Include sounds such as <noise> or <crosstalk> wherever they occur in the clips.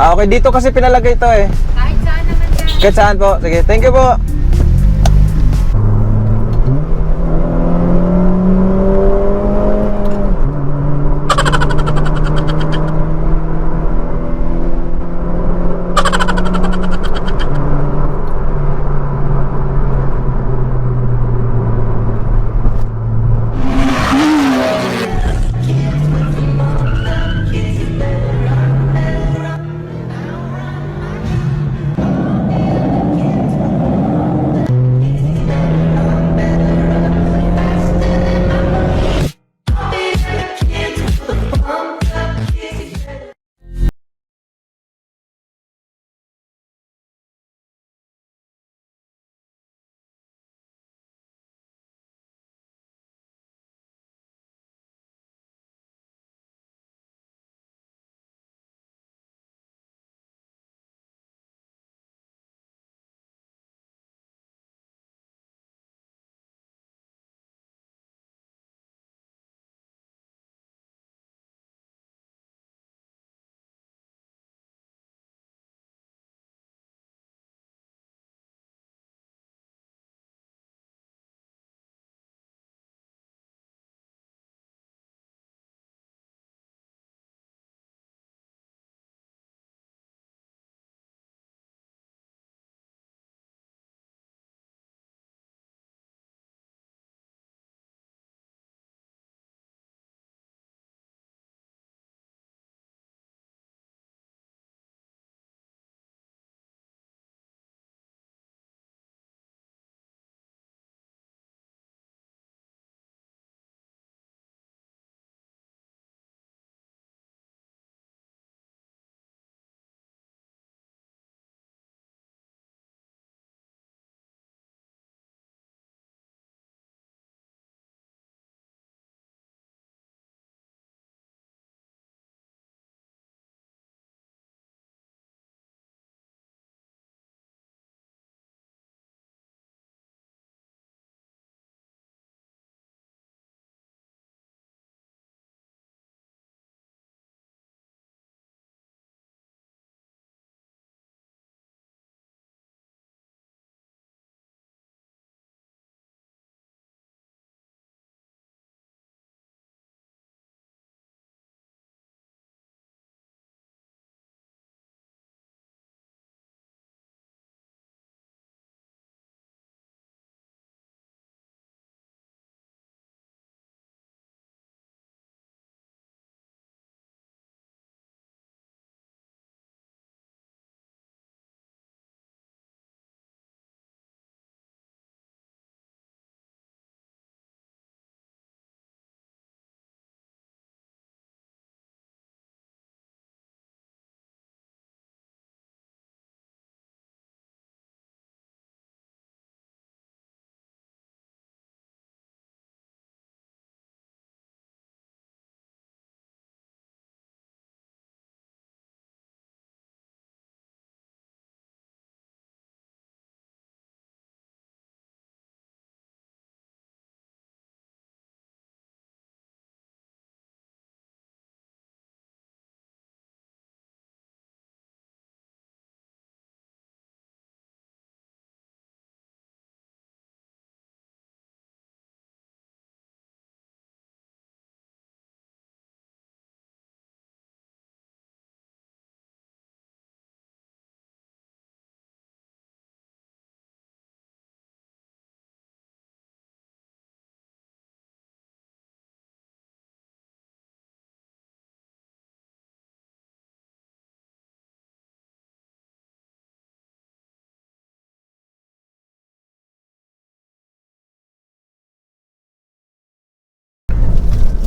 Ah, okay, dito kasi pinalagay to eh. Kahit saan naman dyan. Kahit saan po. Sige, thank you po.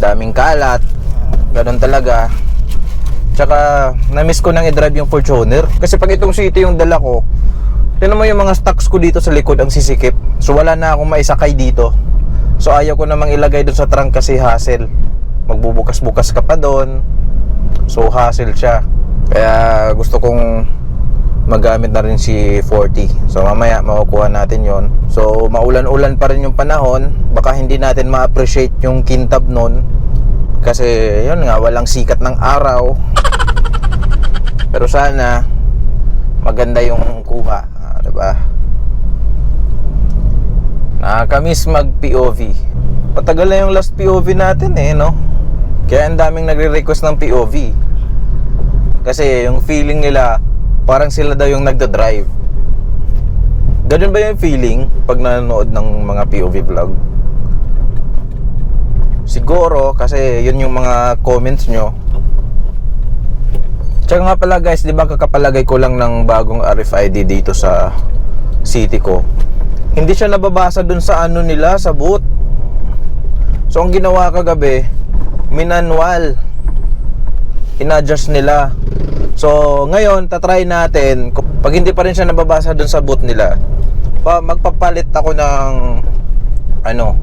Daming kalat ganun talaga. Tsaka na-miss ko nang i-drive yung Fortuner. Kasi pag itong city yung dala ko tinan mo yung mga stocks ko dito sa likod ang sisikip. So wala na akong maisakay dito. So ayaw ko namang ilagay doon sa trunk kasi hassle. Magbubukas-bukas ka pa doon so hassle siya. Kaya gusto kong magamit na rin si 40 so mamaya makukuha natin yon so maulan-ulan pa rin yung panahon baka hindi natin ma-appreciate yung kintab nun kasi yun nga walang sikat ng araw Pero sana maganda yung kuha, ah, ba? Nakakamiss mag POV. Patagal na yung last POV natin eh, no? Kaya ang daming nagre-request ng POV. Kasi yung feeling nila, parang sila daw yung nagda-drive. Ganun ba yung feeling pag nanonood ng mga POV vlog? Siguro, kasi yun yung mga comments nyo. Tsaka nga pala guys, di ba kakapalagay ko lang ng bagong RFID dito sa city ko. Hindi siya nababasa dun sa ano nila, sa boot. So ang ginawa kagabi, minanwal. Inadjust nila. So ngayon, tatry natin. Pag hindi pa rin siya nababasa dun sa boot nila, pa magpapalit ako ng ano,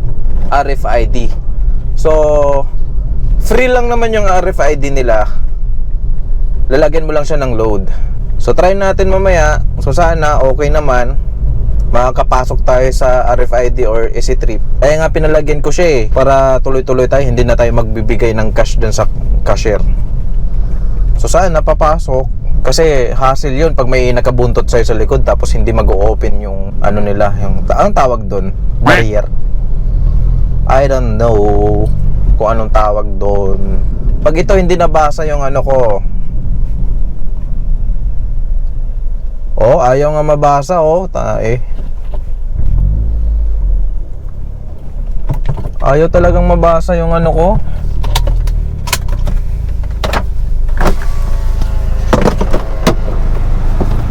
RFID. So, free lang naman yung RFID nila. Lalagyan mo lang siya ng load. So, try natin mamaya. So, sana okay naman. Makakapasok tayo sa RFID or easy trip. Kaya nga pinalagyan ko siya eh. Para tuloy-tuloy tayo. Hindi na tayo magbibigay ng cash dun sa cashier. So, sana papasok. Kasi hassle yun pag may nakabuntot sa'yo sa likod tapos hindi mag-open yung ano nila. Yung, anong tawag doon? Barrier. I don't know kung anong tawag doon. Pag ito hindi nabasa yung ano ko. Oh, ayaw nga mabasa oh, tae. Ayaw talagang mabasa yung ano ko.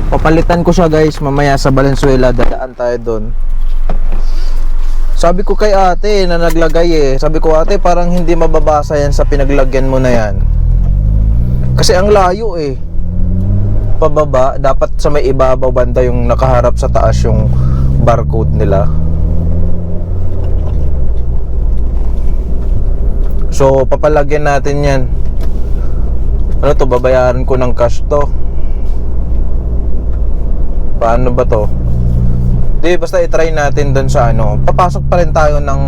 Papalitan ko siya guys mamaya sa Valenzuela dadaan tayo doon. Sabi ko kay ate na naglagay eh. Sabi ko ate parang hindi mababasa yan sa pinaglagyan mo na yan. Kasi ang layo eh. Pababa, dapat sa may ibabaw banda yung nakaharap sa taas yung barcode nila. So, papalagyan natin yan. Ano to, babayaran ko ng cash to. Paano ba to? Di, basta i-try natin doon sa ano. Papasok pa rin tayo ng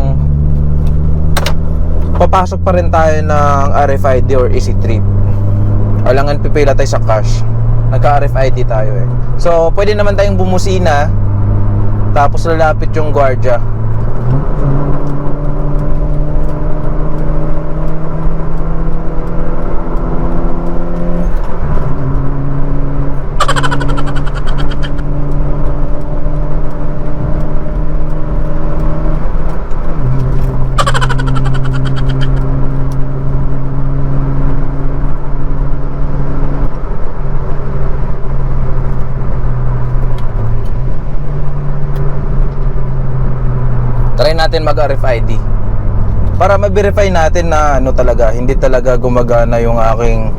Papasok pa rin tayo ng RFID or Easy Trip. Alangan pipila tayo sa cash. Nagka-RFID tayo eh. So, pwede naman tayong bumusina. Tapos lalapit yung gwardiya. Try natin mag-RFID. Para ma-verify natin na ano talaga, hindi talaga gumagana yung aking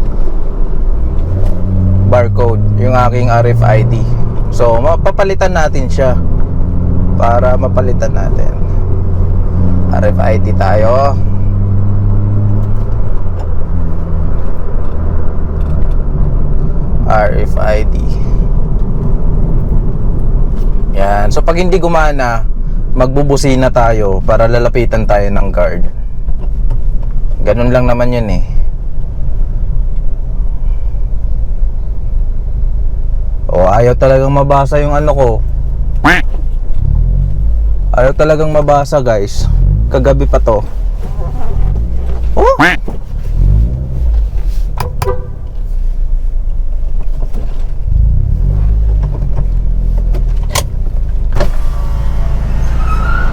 barcode, yung aking RFID. So, mapapalitan natin siya para mapalitan natin. RFID tayo. RFID. Yan. So, pag hindi gumana, magbubusina tayo para lalapitan tayo ng guard. Ganun lang naman yun eh. O ayaw talagang mabasa yung ano ko. Ayaw talagang mabasa guys. Kagabi pa to.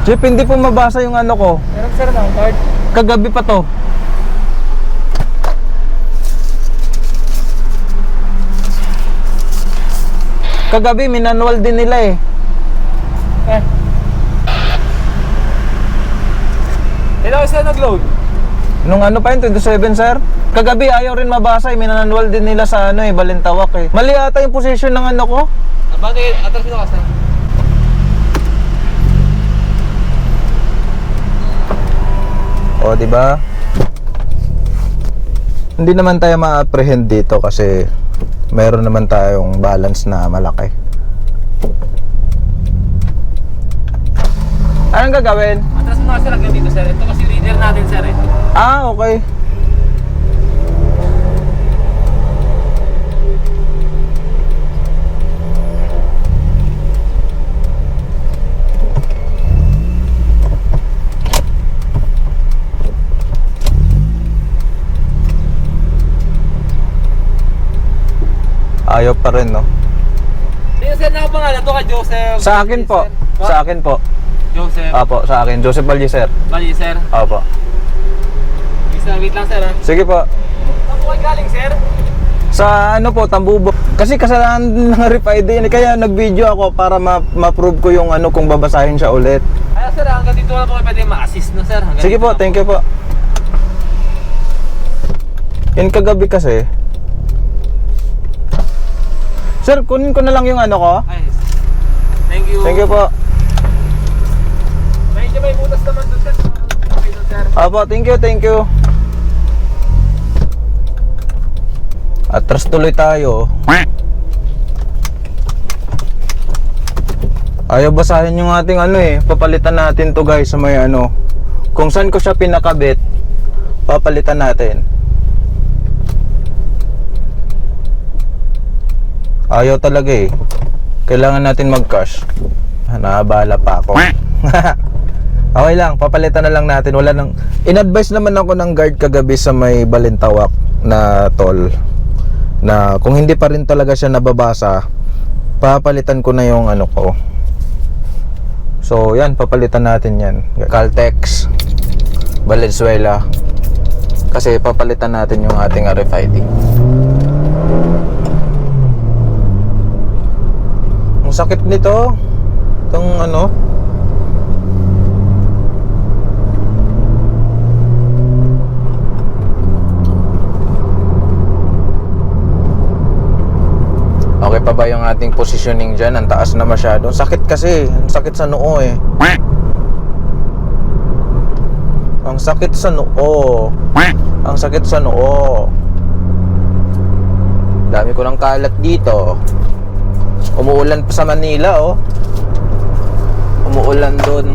Chip, hindi po mabasa yung ano ko. Meron sir ng card. Kagabi pa to. Kagabi, minanwal din nila eh. Eh. Ilan sila nag-load? Nung ano pa yun, 27 sir? Kagabi, ayaw rin mabasa eh. Minanwal din nila sa ano eh, Balintawak eh. Mali ata yung position ng ano ko. Ah, bakit? Atras nito kasi. O, di ba? Hindi naman tayo ma-apprehend dito kasi meron naman tayong balance na malaki. Anong gagawin? Atras mo kasi lagyan dito sir. Ito kasi leader natin sir eh. Ah, okay. Ayaw pa rin, no? Sino sir nakapangalan to ka Joseph? Sa akin po. Sir? Sa akin po. Joseph. Apo, sa akin. Joseph Balliser. Bali sir. Apo. Isa, wait lang sir ha. Sige po. Saan po kayo galing sir? Sa ano po, Tambubo. Kasi kasalanan <laughs> din ng ref ID yun. Kaya nag-video ako para ma- ma-prove ko yung ano kung babasahin siya ulit. Kaya sir, hanggang dito na po kayo pwede ma-assist no sir. Hanggang Sige dito po, na thank you po. Yan kagabi kasi. Sir, kunin ko na lang yung ano ko. Ay, thank you. Thank you po. Medyo may butas naman doon sir. Okay sir. Apo, thank you, thank you. Atras tuloy tayo. Ayaw basahin yung ating ano eh. Papalitan natin to guys sa may ano. Kung saan ko siya pinakabit, papalitan natin. Ayaw talaga eh. Kailangan natin mag-cash. Naabala pa ako. <laughs> okay lang, papalitan na lang natin. Wala nang... In-advise naman ako ng guard kagabi sa may Balintawak na toll na kung hindi pa rin talaga siya nababasa, papalitan ko na yung ano ko. So, yan, papalitan natin yan. Caltex, Valenzuela. Kasi papalitan natin yung ating RFID. Sakit nito. Itong ano. Okay pa ba yung ating positioning dyan? Ang taas na masyado. Sakit kasi. Ang sakit sa noo eh. Ang sakit sa noo. Ang sakit sa noo. Dami ko ng kalat dito. Umuulan pa sa Manila oh. Umuulan doon.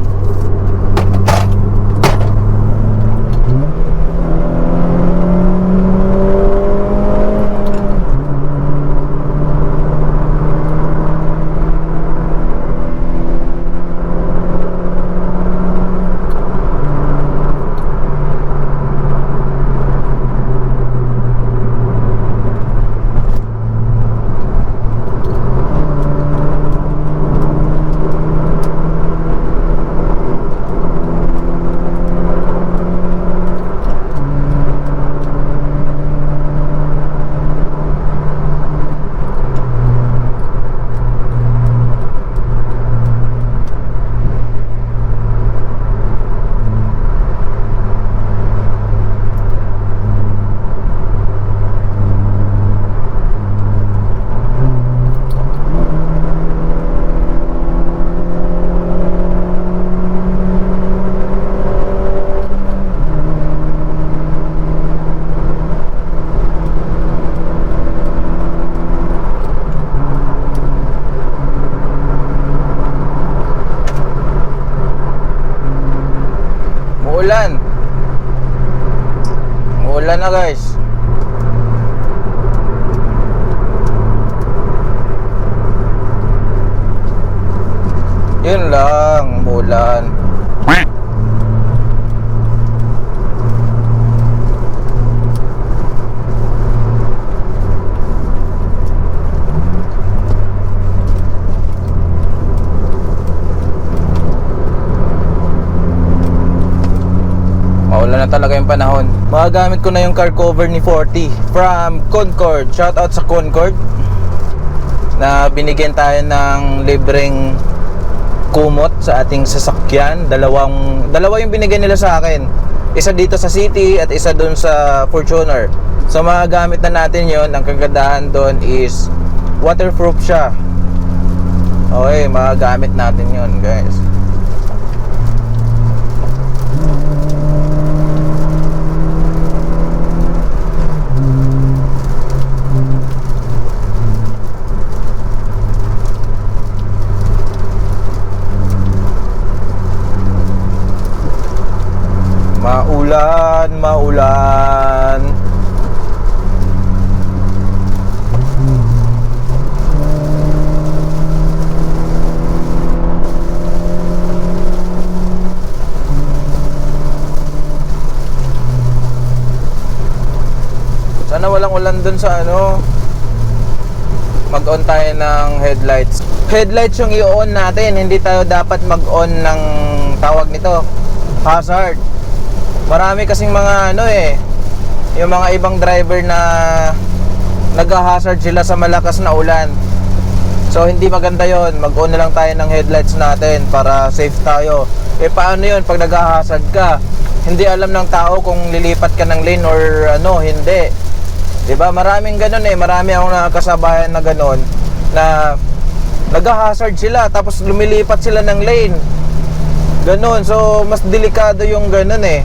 Muulan na guys. Yun lang, umulan. Maulan na talaga yung panahon. Magagamit ko na yung car cover ni 40 from Concord. Shout out sa Concord. Na binigyan tayo ng libreng kumot sa ating sasakyan. Dalawang dalawa yung binigyan nila sa akin. Isa dito sa city at isa doon sa Fortuner. So magagamit na natin yon. Ang kagandahan doon is waterproof siya. Okay, magagamit natin yon guys. Maulan, maulan. Sana walang ulan dun sa ano. mag-on tayo ng headlights. Headlights yung i-on natin, hindi tayo dapat mag-on ng tawag nito, hazard. Marami kasing mga ano eh, yung mga ibang driver na nag-hazard sila sa malakas na ulan. So hindi maganda yon mag-on na lang tayo ng headlights natin para safe tayo. Eh paano yon pag nag-hazard ka? Hindi alam ng tao kung lilipat ka ng lane or ano, hindi. 'Di ba? Maraming ganun eh, marami akong nakakasabayan na ganun na nag-hazard sila tapos lumilipat sila ng lane. Ganun. So mas delikado yung ganun eh.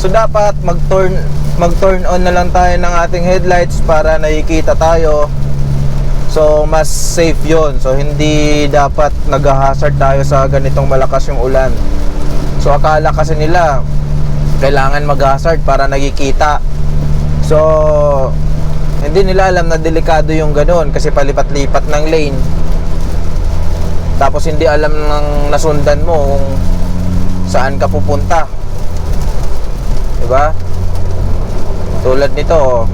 So dapat mag-turn mag-turn on na lang tayo ng ating headlights para nakikita tayo. So mas safe 'yon. So hindi dapat nag-hazard tayo sa ganitong malakas yung ulan. So akala kasi nila kailangan mag-hazard para nakikita. So hindi nila alam na delikado yung ganun kasi palipat-lipat ng lane. Tapos hindi alam ng nasundan mo kung saan ka pupunta. Ba? Tulad nito, oh.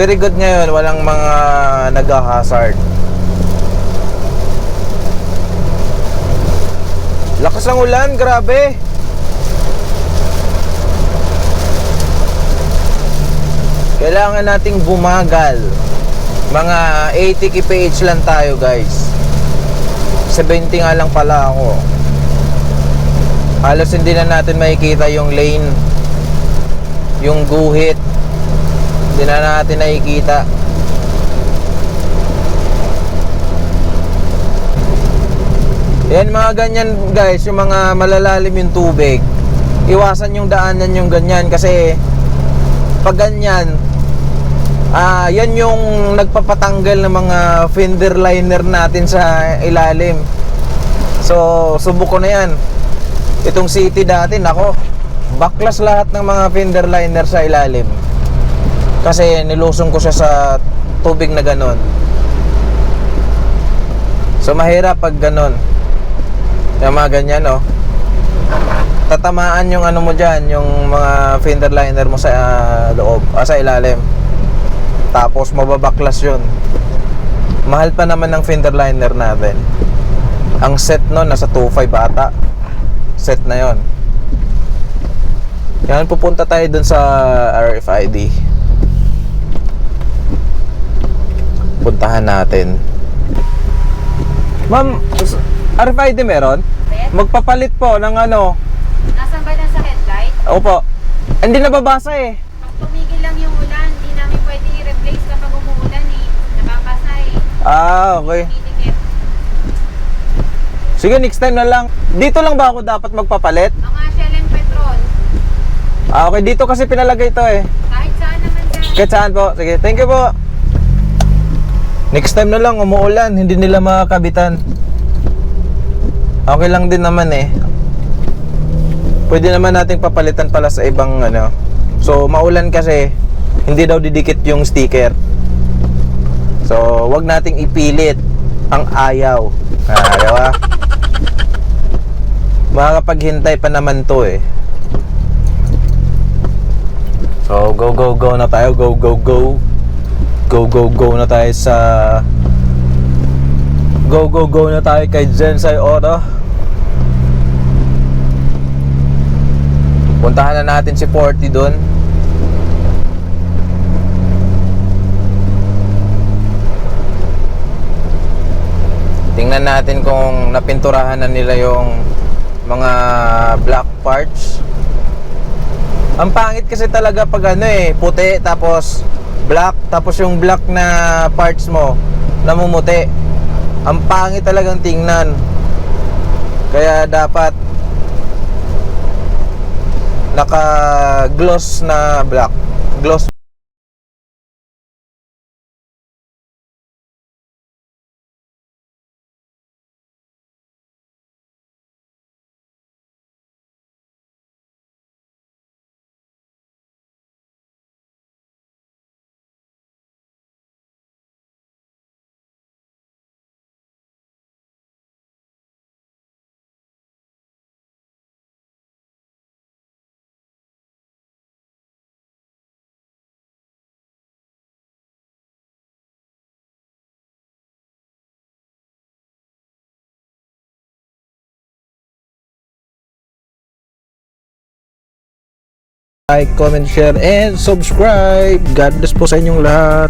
very good ngayon, walang mga nag-hazard. Lakas ng ulan, grabe. Kailangan nating bumagal. Mga 80 kph lang tayo, guys. 70 nga lang pala ako. Halos hindi na natin makikita yung lane. Yung guhit. Hindi na natin nakikita. Yan mga ganyan guys, yung mga malalalim yung tubig. Iwasan yung daanan yung ganyan kasi pag ganyan, ah yan yung nagpapatanggal ng mga fender liner natin sa ilalim. So, subok na yan. Itong city dati, nako, baklas lahat ng mga fender liner sa ilalim. Kasi nilusong ko siya sa tubig na ganon. So, mahirap pag ganon. Yung mga ganyan, oh. Tatamaan yung ano mo dyan, yung mga fender liner mo sa ah, loob, ah, sa ilalim. Tapos mababaklas yun. Mahal pa naman ng fender liner natin. Ang set nun, nasa 2.5 ata. Set na yon. Yan, pupunta tayo dun sa RFID. Puntahan natin. Ma'am, RFID meron? Magpapalit po ng ano. Nasaan ba na sa headlight? Opo. Hindi nababasa eh. Pag tumigil lang yung ulan, hindi namin pwede i-replace kapag umuulan eh. Nababasa eh. Ah, okay. Sige, next time na lang. Dito lang ba ako dapat magpapalit? Mga Shell and Petrol. Ah, okay. Dito kasi pinalagay to eh. Kahit saan naman dyan. Kahit saan po. Sige, thank you po. Next time na lang, umuulan. Hindi nila makakabitan. Okay lang din naman eh. Pwede naman nating papalitan pala sa ibang ano. So, maulan kasi, hindi daw didikit yung sticker. So, wag nating ipilit ang ayaw. Ah, ayaw ah. Makakapaghintay pa naman to eh. So, go, go, go na tayo. Go, go, go. Go, go, go na tayo sa... Go, go, go na tayo kay Jensai Auto. Puntahan na natin si Forty doon. Tingnan natin kung napinturahan na nila yung mga black parts. Ang pangit kasi talaga pag ano eh, puti tapos black tapos yung black na parts mo namumuti. Ang pangit talagang tingnan. Kaya dapat naka-gloss na black. Gloss like, comment, share, and subscribe. God bless po sa inyong lahat.